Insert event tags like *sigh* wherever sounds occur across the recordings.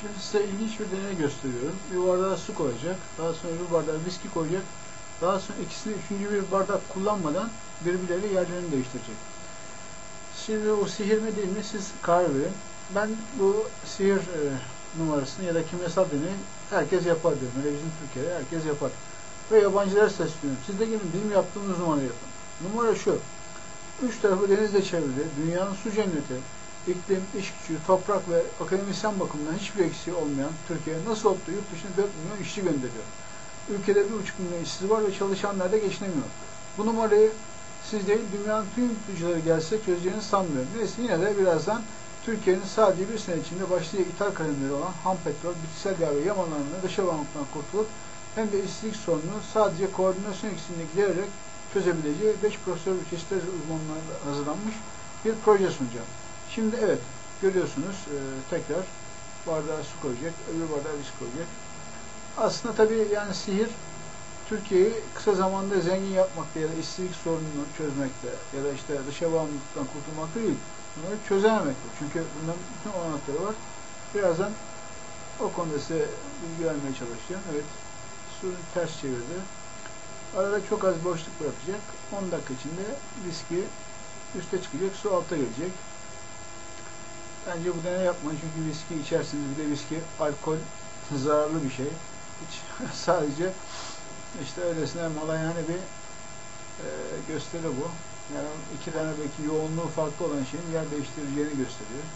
Şimdi size ilginç bir deney gösteriyorum. Bir bardağa su koyacak. Daha sonra bir bardağa viski koyacak. Daha sonra ikisini üçüncü bir bardak kullanmadan birbirleriyle yerlerini değiştirecek. Şimdi o sihir mi değil mi siz karar verin. Ben bu sihir e, numarasını ya da kimyasal deneyi herkes yapar diyorum. Öyle bizim Türkiye'de herkes yapar. Ve yabancılara sesleniyorum. Siz de gelin bizim yaptığımız numarayı yapın. Numara şu. Üç tarafı denizle çevrili, dünyanın su cenneti, iklim, iş gücü, toprak ve akademisyen bakımından hiçbir eksiği olmayan Türkiye'ye nasıl oldu yurt dışına 4 milyon işçi gönderiyor. Ülkede 1,5 milyon işsiz var ve çalışanlar da geçinemiyor. Bu numarayı siz değil, dünyanın tüm yurtdışıları gelse çözeceğini sanmıyorum. Neyse yine de birazdan Türkiye'nin sadece bir sene içinde başlıca ithal kalemleri olan ham petrol, bitkisel yağ ve yamalarını dışa bağımlılıktan kurtulup hem de işsizlik sorununu sadece koordinasyon eksikliğini gidererek çözebileceği 5 profesör ve çeşitli uzmanlarla hazırlanmış bir proje sunacağım. Şimdi evet görüyorsunuz e, tekrar bardağa su koyacak, öbür bardağa viski koyacak. Aslında tabii yani sihir Türkiye'yi kısa zamanda zengin yapmakta ya da işsizlik sorununu çözmekte ya da işte dışa bağımlılıktan kurtulmakta değil. Bunları çözememekte. Çünkü bunların bütün olanakları var. Birazdan o konuda size bilgi vermeye çalışacağım. Evet. Su ters çevirdi. Arada çok az boşluk bırakacak. 10 dakika içinde viski üste çıkacak. Su alta gelecek. Bence bu deney yapmayın çünkü viski içersiniz. Bir de viski alkol zararlı bir şey. Hiç *laughs* sadece işte öylesine malayane bir e, gösteri bu. Yani iki tane belki yoğunluğu farklı olan şeyin yer değiştireceğini gösteriyor.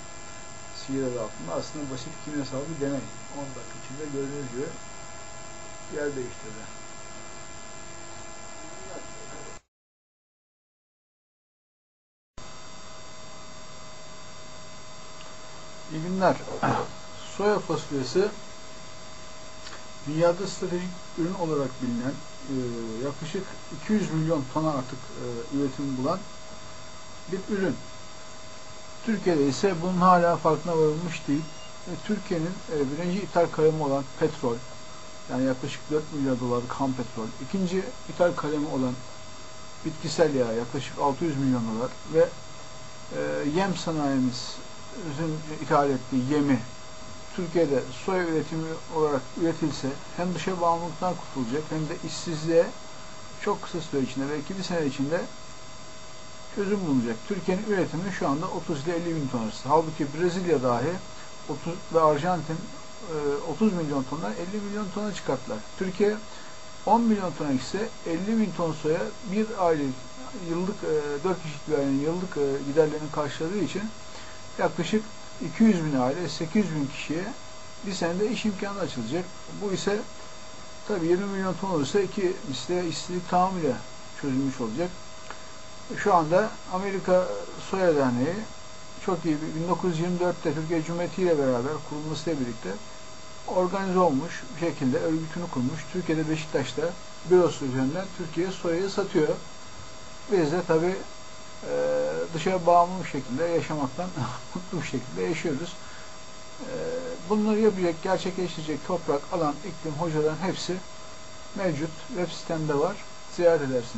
Sihir adı altında. Aslında basit kimyasal bir deney. 10 dakika içinde gördüğünüz gibi yer değiştirdi. İyi günler. Soya fasulyesi dünyada stratejik ürün olarak bilinen e, yaklaşık 200 milyon tona artık e, üretim bulan bir ürün. Türkiye'de ise bunun hala farkına varılmış değil. E, Türkiye'nin birinci ithal kalemi olan petrol, yani yaklaşık 4 milyar dolarlık ham petrol, ikinci ithal kalemi olan bitkisel yağ yaklaşık 600 milyon dolar ve yem sanayimiz ithal ettiği yemi Türkiye'de soya üretimi olarak üretilse hem dışa bağımlılıktan kurtulacak hem de işsizliğe çok kısa süre içinde belki bir sene içinde çözüm bulunacak. Türkiye'nin üretimi şu anda 30 ile 50 bin ton arası. Halbuki Brezilya dahi 30 ve Arjantin 30 milyon tondan 50 milyon tona çıkarttılar. Türkiye 10 milyon tona ise 50 bin ton soya bir aylık yıllık 4 kişilik bir ailenin yıllık giderlerini karşıladığı için yaklaşık 200 bin aile 800 bin kişiye bir senede iş imkanı açılacak. Bu ise tabii 20 milyon ton olursa iki misli işsizlik tamamıyla çözülmüş olacak. Şu anda Amerika Soya Derneği çok iyi 1924'te Türkiye Cumhuriyeti ile beraber kurulmasıyla birlikte organize olmuş bir şekilde örgütünü kurmuş. Türkiye'de Beşiktaş'ta bürosu üzerinden Türkiye soyayı satıyor. Biz de tabii e, dışarı bağımlı bir şekilde yaşamaktan *laughs* mutlu bir şekilde yaşıyoruz. E, bunları yapacak, gerçekleştirecek toprak, alan, iklim, hocaların hepsi mevcut. Web sitemde var. Ziyaret edersiniz.